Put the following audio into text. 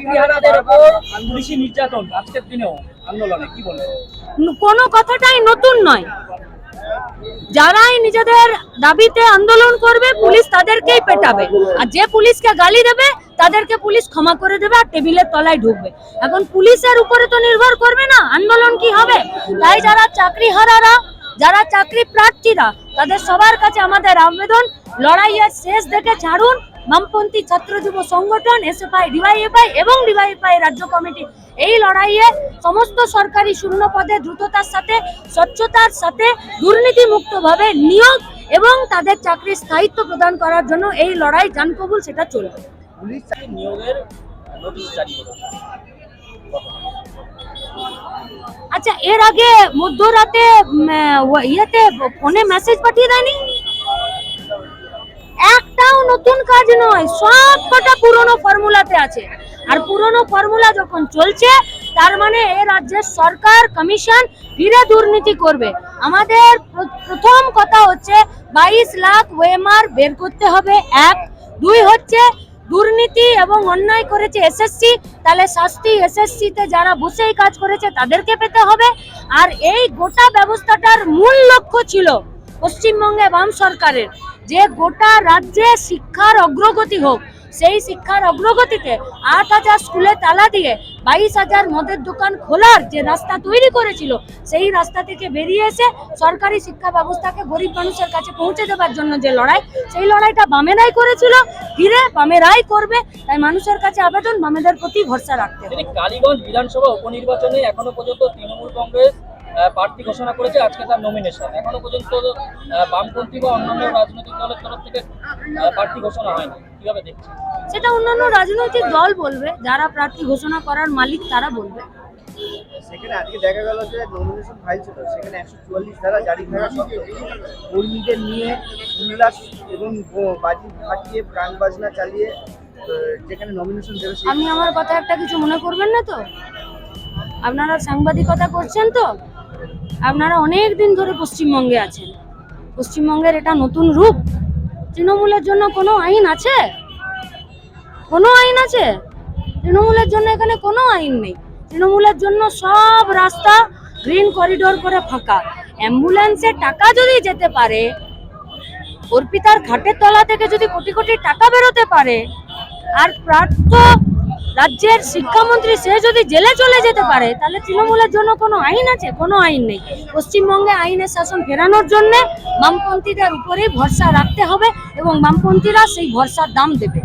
চাকরিহারাদের কোনো কথাটাই নতুন নয়। যারাই নিজেদের দাবিতে আন্দোলন করবে, পুলিশ তাদেরকেই পেটাবে। আর যে পুলিশকে গালি দেবে, তাদেরকে পুলিশ ক্ষমা করে দেবে আর টেবিলের তলায় ঢুকবে। এখন পুলিশের উপরে তো নির্ভর করবে না, আন্দোলন কি হবে? তাই যারা চাকরি হারারা, যারা চাকরি প্রার্থীরা, তাদের সবার কাছে আমাদের আবেদন, লড়াইয়ের শেষ দেখে ছাড়ুন বামপন্থী ছাত্র যুব সংগঠন এসএফআই ডিওয়াইএফআই এবং ডিওয়াইএফআই রাজ্য কমিটি। এই লড়াইয়ে সমস্ত সরকারি শূন্য পদে দ্রুততার সাথে স্বচ্ছতার সাথে দুর্নীতি মুক্তভাবে নিয়োগ এবং তাদের চাকরির স্থায়িত্ব প্রদান করার জন্য এই লড়াই জানকবুল সেটা চলবে। নিয়োগের নোটিশ জারি আচ্ছা এর আগে মধ্যরাতে ইয়েতে ফোনে মেসেজ পাঠিয়ে দেয়নি? একটাও নতুন কাজ নয়, সব কটা পুরনো ফর্মুলাতে আছে। আর পুরনো ফর্মুলা যখন চলছে, তার মানে এ রাজ্যের সরকার, কমিশন ফিরে দুর্নীতি করবে। আমাদের প্রথম কথা হচ্ছে বাইশ লাখ ওয়েমার বের করতে হবে, এক। দুই হচ্ছে দুর্নীতি এবং অন্যায় করেছে এসএসসি, তাহলে শাস্তি এসএসসি তে যারা বসে এই কাজ করেছে, তাদেরকে পেতে হবে। আর এই গোটা ব্যবস্থাটার মূল লক্ষ্য ছিল পশ্চিমবঙ্গে বাম সরকারের যে গোটা রাজ্যে শিক্ষার অগ্রগতি হোক, সেই শিক্ষার অগ্রগতিতে আট হাজার স্কুলে তালা দিয়ে বাইশ হাজার মদের দোকান খোলার যে রাস্তা তৈরি করেছিল, সেই রাস্তা থেকে বেরিয়ে এসে সরকারি শিক্ষা ব্যবস্থাকে গরিব মানুষের কাছে পৌঁছে দেওয়ার জন্য যে লড়াই, সেই লড়াইটা বামেরাই করেছিল, ফিরে বামেরাই করবে, তাই মানুষের কাছে আবেদন বামেদের প্রতি ভরসা রাখতে কালীগঞ্জ বিধানসভা উপনির্বাচনে এখনও পর্যন্ত তৃণমূল কংগ্রেস প্রার্থী ঘোষণা করেছে আজকে তার নমিনেশন এখনও পর্যন্ত আহ, বামপন্থী বা অন্যান্য রাজনৈতিক দলের তরফ থেকে প্রার্থী ঘোষণা হয়নি। কীভাবে দেখছেন? সেটা অন্যান্য রাজনৈতিক দল বলবে যারা প্রার্থী ঘোষণা করার মালিক তারা বলবে। সেখানে আজকে দেখা গেল যে নমিনেশন ফাইল ছিল সেখানে একশো চুয়াল্লিশ ধারা জারি থাকা সত্ত্বেও কর্মীদের নিয়ে উল্লাস এবং বাজি ফাটিয়ে গান বাজনা চালিয়ে যেখানে নমিনেশন দেবে আপনি আমার কথা একটা কিছু মনে করবেন না তো? আপনারা সাংবাদিকতা করছেন তো? আপনারা অনেক দিন ধরে পশ্চিমবঙ্গে আছেন। পশ্চিমবঙ্গের এটা নতুন রূপ। তৃণমূলের জন্য কোনো আইন আছে? কোনো আইন আছে? তৃণমূলের জন্য এখানে কোনো আইন নেই। তৃণমূলের জন্য সব রাস্তা গ্রিন করিডোর করে ফাঁকা। অ্যাম্বুলেন্সে টাকা যদি যেতে পারে, অর্পিতার ঘাটের তলা থেকে যদি কোটি কোটি টাকা বেরোতে পারে, আর প্রার্থ রাজ্যের শিক্ষামন্ত্রী, সে যদি জেলে চলে যেতে পারে, তাহলে তৃণমূলের জন্য কোনো আইন আছে? কোনো আইন নেই। পশ্চিমবঙ্গে আইনের শাসন ফেরানোর জন্য বামপন্থীদের উপরেই ভরসা রাখতে হবে এবং বামপন্থীরা সেই ভরসার দাম দেবে।